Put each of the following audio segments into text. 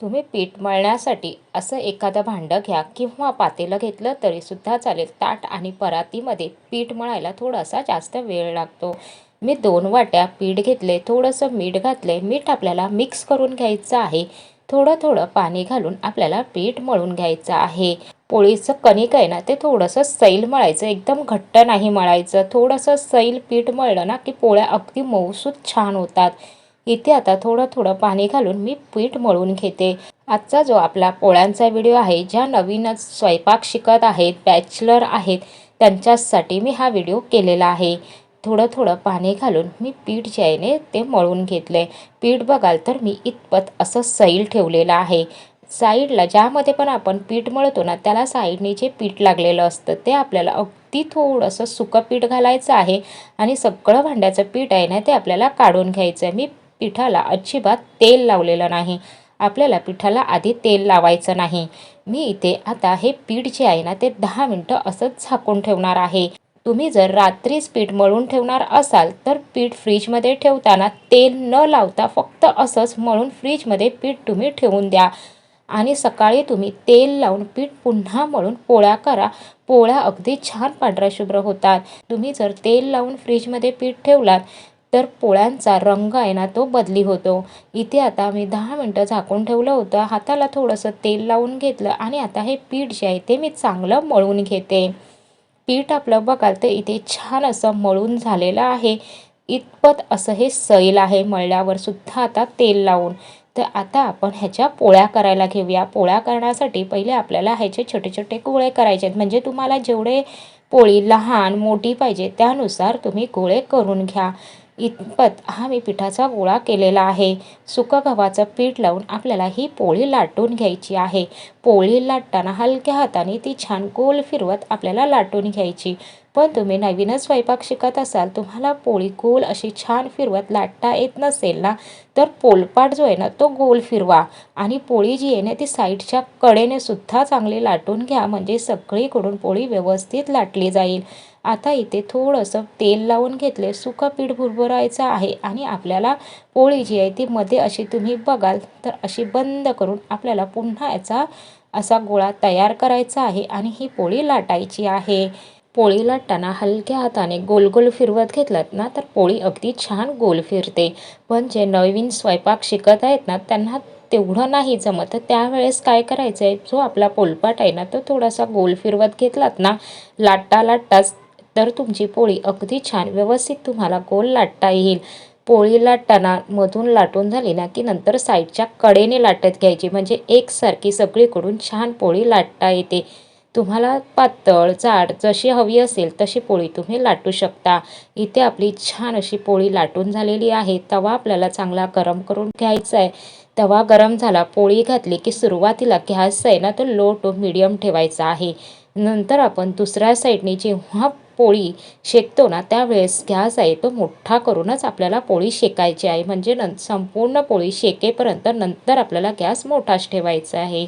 तुम्ही पीठ मळण्यासाठी असं एखादं भांडं घ्या किंवा पातेलं घेतलं तरीसुद्धा चालेल. ताट आणि परातीमध्ये पीठ मळायला थोडासा जास्त वेळ लागतो. मी दोन वाट्या पीठ घेतले थोडंसं मीठ घातले. मीठ आपल्याला मिक्स करून घ्यायचं आहे. थोडं थोडं पाणी घालून आपल्याला पीठ मळून घ्यायचं आहे. पोळीचं कणिक आहे ना ते थोडंसं सैल मळायचं. एकदम घट्ट नाही मळायचं. थोडंसं सैल पीठ मळलं ना की पोळ्या अगदी मऊसूत छान होतात. इथे आता थोडं थोडं पाणी घालून मी पीठ मळून घेते. आजचा जो आपला पोळ्यांचा व्हिडिओ आहे ज्या नवीनच स्वयंपाक शिकत आहेत बॅचलर आहेत त्यांच्यासाठी मी हा व्हिडिओ केलेला आहे. थोडं थोडं पाणी घालून मी पीठ जे आहे ने ते मळून घेतलं आहे पीठ बघाल तर मी इतपत असं सैल ठेवलेलं आहे. साईडला ज्यामध्ये पण आपण पीठ मळतो ना त्याला साईडने जे पीठ लागलेलं असतं ते आपल्याला अगदी थोडंसं सुकं पीठ घालायचं आहे आणि सगळं भांड्याचं पीठ आहे ना ते आपल्याला काढून घ्यायचं आहे मी पिठाला अजिबात तेल लावलेलं नाही. आपल्याला पिठाला आधी तेल लावायचं नाही. मी इथे आता हे पीठ जे आहे ना ते दहा मिनटं असंच झाकून ठेवणार आहे. तुम्ही जर रात्रीच पीठ मळून ठेवणार असाल तर पीठ फ्रीजमध्ये ठेवताना तेल न लावता फक्त असंच मळून फ्रीजमध्ये पीठ तुम्ही ठेवून द्या. आणि सकाळी तुम्ही तेल लावून पीठ पुन्हा मळून पोळ्या करा. पोळ्या अगदी छान पांढऱ्या शुभ्र होतात. तुम्ही जर तेल लावून फ्रीजमध्ये पीठ ठेवलात तर पोळ्यांचा रंग आहे ना तो बदली होतो. इथे आता मी दहा मिनटं झाकून ठेवलं होतं. हाताला थोडंसं तेल लावून घेतलं आणि आता हे पीठ जे आहे ते मी चांगलं मळून घेते. पीठ आपलं बघाल तर इथे छान असं मळून झालेलं आहे. इतपत असं हे सैल आहे मळल्यावर सुद्धा आता तेल लावून. तर आता आपण ह्याच्या पोळ्या करायला घेऊया. पोळ्या करण्यासाठी पहिले आपल्याला ह्याचे छोटे छोटे गोळे करायचे आहेत. म्हणजे तुम्हाला जेवढे पोळी लहान मोठी पाहिजे त्यानुसार तुम्ही गोळे करून घ्या. इतपत हा मी पिठाचा गोळा केलेला आहे. सुकं गव्हाचं पीठ लावून आपल्याला ही पोळी लाटून घ्यायची आहे. पोळी लाटताना हलक्या हाताने ती छान गोल फिरवत आपल्याला लाटून घ्यायची. पण तुम्ही नवीनच स्वयंपाक शिकत असाल तुम्हाला पोळी गोल अशी छान फिरवत लाटता येत नसेल ना तर पोलपाट जो आहे ना तो गोल फिरवा. आणि पोळी जी आहे ना ती साईडच्या कडेने सुद्धा चांगली लाटून घ्या म्हणजे सगळीकडून पोळी व्यवस्थित लाटली जाईल. आता इथे थोडंसं तेल लावून घेतले सुकं पीठ भुरभुरायचं आहे आणि आपल्याला पोळी जी आहे ती मध्ये अशी तुम्ही बघाल तर अशी बंद करून आपल्याला पुन्हा याचा असा गोळा तयार करायचा आहे आणि ही पोळी लाटायची आहे. पोळी लाटताना हलक्या हाताने गोल गोल फिरवत घेतलात ना तर पोळी अगदी छान गोल फिरते. पण जे नवीन स्वयंपाक शिकत आहेत ना त्यांना तेवढं नाही जमत. तर त्यावेळेस काय करायचं आहे जो आपला पोलपाट आहे ना तो थोडासा गोल फिरवत घेतलात ना लाटता लाटताच तर तुमची पोळी अगदी छान व्यवस्थित तुम्हाला गोल लाटता येईल. पोळी लाटताना मधून लाटून झाली ना की नंतर साईडच्या कडेने लाटत घ्यायची. म्हणजे एकसारखी सगळीकडून छान पोळी लाटता येते. तुम्हाला पातळ जाड जशी हवी असेल तशी पोळी तुम्ही लाटू शकता. इथे आपली छान अशी पोळी लाटून झालेली आहे. तवा आपल्याला चांगला गरम करून घ्यायचा आहे. तवा गरम झाला पोळी घातली की सुरुवातीला गॅस आहे ना तो लो टू मिडियम ठेवायचा आहे. नंतर आपण दुसऱ्या साईडने जेव्हा पोळी शेकतो ना त्यावेळेस गॅस आहे तो मोठा करूनच आपल्याला पोळी शेकायची आहे. म्हणजे नं संपूर्ण पोळी शेकेपर्यंत नंतर आपल्याला गॅस मोठाच ठेवायचा आहे.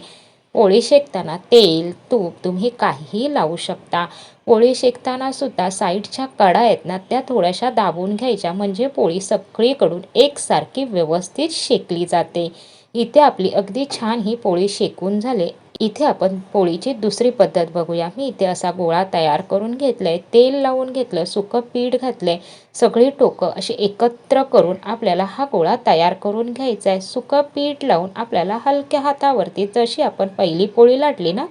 पोळी शेकताना तेल तूप तुम्ही काहीही लावू शकता. पोळी शेकताना सुद्धा साईडच्या कडा आहेत ना त्या थोड्याशा दाबून घ्यायच्या. म्हणजे पोळी सगळीकडून एकसारखी व्यवस्थित शेकली जाते. इथे आपली अगदी छान ही पोळी शेकून झाले. इथे आपण पोळीची दुसरी पद्धत बघूया. मी इथे असा गोळा तयार करून घेतलाय. तेल लावून घेतलं सुकं पीठ घातलंय सगळी टोकं अशी एकत्र करून आपल्याला हा गोळा तयार करून घ्यायचा आहे सुकं पीठ लावून आपल्याला हलक्या हातावरती जशी आपण पहिली पोळी लाटली ना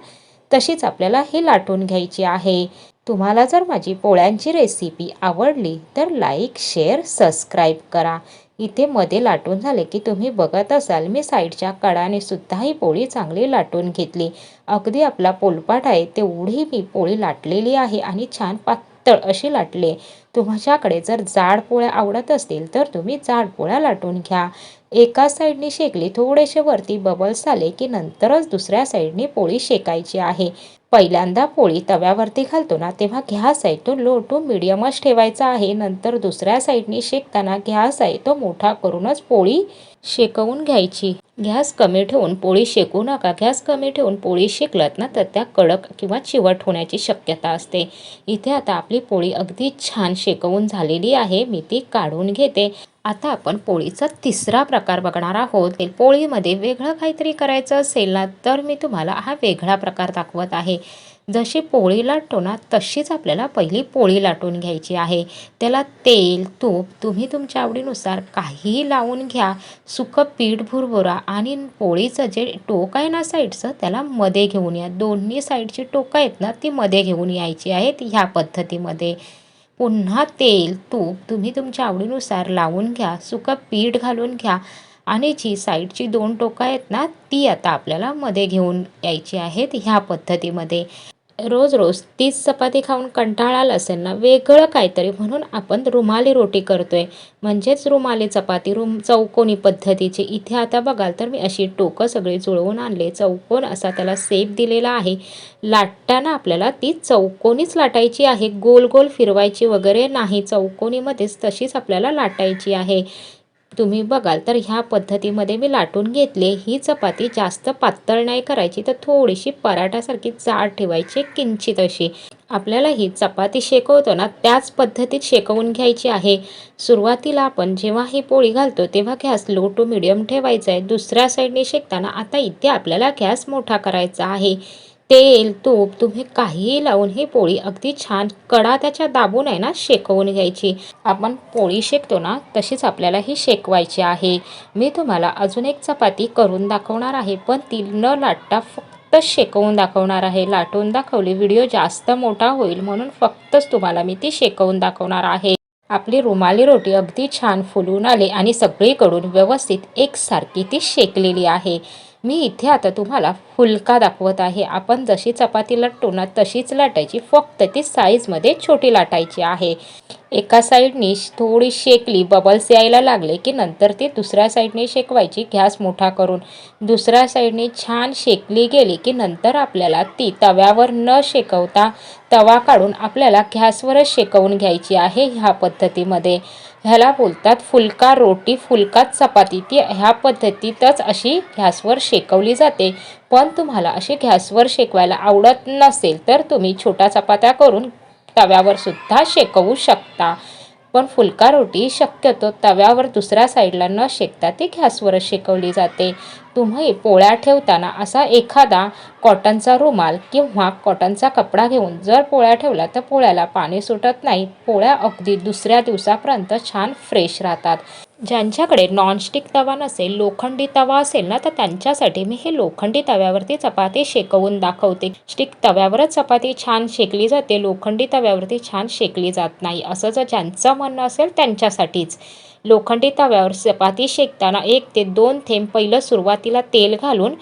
तशीच आपल्याला ही लाटून घ्यायची आहे. तुम्हाला जर माझी पोळ्यांची रेसिपी आवडली तर लाईक शेअर सबस्क्राईब करा. इथे मध्ये लाटून झाले की तुम्ही बघत असाल मी साईडच्या कडाने सुद्धा ही पोळी चांगली लाटून घेतली. अगदी आपला पोलपाट आहे तेवढी मी पोळी लाटलेली आहे आणि छान पातळ अशी लाटली तुमच्याकडे जर जाड पोळ्या आवडत असतील तर तुम्ही जाड पोळ्या लाटून घ्या. एका साईडने शेकली थोडेसे वरती बबल्स आले की नंतरच दुसऱ्या साईडने पोळी शेकायची आहे. पहिल्यांदा पोळी तव्यावरती घालतो ना तेव्हा घ्यास आहे तो लो टू मिडियमच ठेवायचा आहे. नंतर दुसऱ्या साईडने शेकताना घ्यास आहे तो मोठा करूनच पोळी शेकवून घ्यायची. गॅस कमी ठेवून पोळी शेकू नका. गॅस कमी ठेवून पोळी शेकलत ना तर त्या कडक किंवा चिवट होण्याची शक्यता असते. इथे आता आपली पोळी अगदी छान शेकवून झालेली आहे. मी ती काढून घेते. आता आपण पोळीचा तिसरा प्रकार बघणार आहोत. पोळीमध्ये वेगळं काहीतरी करायचं असेल ना तर मी तुम्हाला हा वेगळा प्रकार दाखवत आहे. जशी पोळी लाटतो ना तशीच आपल्याला पहिली पोळी लाटून घ्यायची आहे. त्याला तेल तूप तुम्ही तुमच्या आवडीनुसार काहीही लावून घ्या. सुकं पीठ भुरभुरा आणि पोळीचं जे टोक आहे ना साईडचं त्याला मध्ये घेऊन या. दोन्ही साईडची टोकं आहेत ना ती मध्ये घेऊन यायची आहेत ह्या पद्धतीमध्ये. पुन्हा तेल तूप तुम्ही तुमच्या आवडीनुसार लावून घ्या सुकं पीठ घालून घ्या आणि जी साईडची दोन टोकं आहेत ना ती आता आपल्याला मध्ये घेऊन यायची आहेत ह्या पद्धतीमध्ये. रोज रोज तीच चपाती खाऊन कंटाळा आला असेल ना वेगळं काहीतरी म्हणून आपण रुमाली रोटी करतोय. म्हणजेच रुमाली चपाती रुम चौकोनी पद्धतीची. इथे आता बघाल तर मी अशी टोकं सगळी जुळवून आणले. चौकोन असा त्याला सेप दिलेला आहे. लाटताना आपल्याला ती चौकोनीच लाटायची आहे. गोल गोल फिरवायची वगैरे नाही. चौकोनीमध्येच तशीच आपल्याला लाटायची आहे. तुम्ही बघाल तर ह्या पद्धतीमध्ये मी लाटून घेतले. ही चपाती जास्त पातळ नाही करायची तर थोडीशी पराठासारखी जाड ठेवायची किंचित अशी. आपल्याला ही चपाती शेकवतो ना त्याच पद्धतीत शेकवून घ्यायची आहे. सुरुवातीला आपण जेव्हा ही पोळी घालतो तेव्हा गॅस लो टू मिडियम ठेवायचा आहे. दुसऱ्या साईडने शेकताना आता इथे आपल्याला गॅस मोठा करायचा आहे. तेल तूप तुम्ही काहीही लावून ही पोळी अगदी छान कडा त्याच्या दाबून आहे ना शेकवून घ्यायची. आपण पोळी शेकतो ना तशीच आपल्याला ही शेकवायची आहे. मी तुम्हाला अजून एक चपाती करून दाखवणार आहे पण ती न लाटता फक्त शेकवून दाखवणार आहे. लाटून दाखवली व्हिडिओ जास्त मोठा होईल म्हणून फक्तच तुम्हाला मी ती शेकवून दाखवणार आहे. आपली रुमाली रोटी अगदी छान फुलून आली आणि सगळीकडून व्यवस्थित एकसारखी ती शेकलेली आहे. मी इथे आता तुम्हाला फुलका दाखवत आहे. आपण जशी चपाती लाटतो ना तशीच लाटायची. फक्त ती साईजमध्ये छोटी लाटायची आहे. एका साईडनी थोडी शेकली बबल्स यायला लागले की नंतर ती दुसऱ्या साईडने शेकवायची. गॅस मोठा करून दुसऱ्या साईडने छान शेकली गेली की नंतर आपल्याला ती तव्यावर न शेकवता तवा काढून आपल्याला गॅसवरच शेकवून घ्यायची आहे ह्या पद्धतीमध्ये. ह्याला बोलतात फुलका रोटी फुलकाच चपाती. ती ह्या पद्धतीतच अशी गॅसवर शेकवली जाते. पण तुम्हाला अशी गॅसवर शेकवायला आवडत नसेल तर तुम्ही छोट्या चपात्या करून तव्यावर सुद्धा शेकवू शकता. पण फुलका रोटी शक्यतो तव्यावर दुसऱ्या साईडला न शेकता ती गॅसवरच शेकवली जाते. तुम्ही पोळ्या ठेवताना असा एखादा कॉटनचा रुमाल किंवा कॉटनचा कपडा घेऊन जर पोळ्या ठेवल्या तर पोळ्याला पाणी सुटत नाही. पोळ्या अगदी दुसऱ्या दिवसापर्यंत छान फ्रेश राहतात. ज्यांच्याकडे नॉनस्टिक तवा नसेल लोखंडी तवा असेल ना तर त्यांच्यासाठी मी हे लोखंडी तव्यावरती चपाती शेकवून दाखवते. स्टिक तव्यावरच चपाती छान शेकली जाते लोखंडी तव्यावरती छान शेकली जात नाही. असं जर ज्यांचं म्हणणं असेल त्यांच्यासाठीच. लोखंडी तव्यावर चपाती शेकताना एक ते दोन थेंब पहिलं सुरुवातीला तेल घालून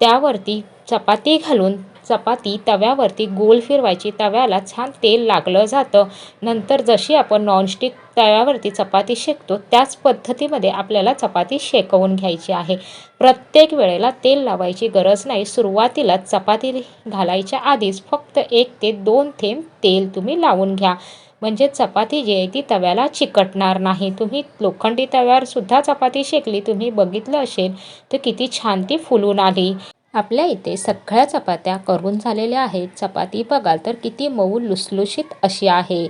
त्यावरती चपाती घालून चपाती तव्यावरती गोल फिरवायची. तव्याला छान तेल लागलं जातं. नंतर जशी आपण नॉनस्टिक तव्यावरती चपाती शेकतो त्याच पद्धतीमध्ये आपल्याला चपाती शेकवून घ्यायची आहे. प्रत्येक वेळेला तेल लावायची गरज नाही. सुरुवातीला चपाती घालायच्या आधीच फक्त एक ते दोन थेंब तेल तुम्ही लावून घ्या. म्हणजे चपाती जी आहे ती तव्याला चिकटणार नाही. तुम्ही लोखंडी तव्यावर सुद्धा चपाती शेकली तुम्ही बघितलं असेल तर किती छान ती फुलून आली. आपल्या इथे सगळ्या चपात्या करून झालेल्या आहेत. चपाती बघाल तर किती मऊ लुसलुशीत अशी आहे.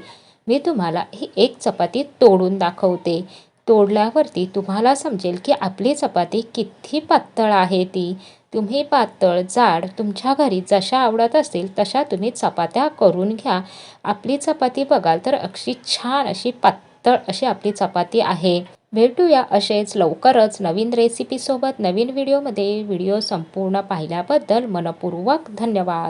मी तुम्हाला ही एक चपाती तोडून दाखवते. तोडल्यावरती तुम्हाला समजेल की आपली चपाती किती पातळ आहे ती. तुम्ही पातळ जाड तुमच्या घरी जशा आवडत असतील तशा तुम्ही चपात्या करून घ्या. आपली चपाती बघाल तर अशी छान अशी पातळ अशी आपली चपाती आहे. भेटूया असेच लवकरच नवीन रेसिपीसोबत नवीन व्हिडिओमध्ये व्हिडिओ संपूर्ण पाहिल्याबद्दल मनपूर्वक धन्यवाद.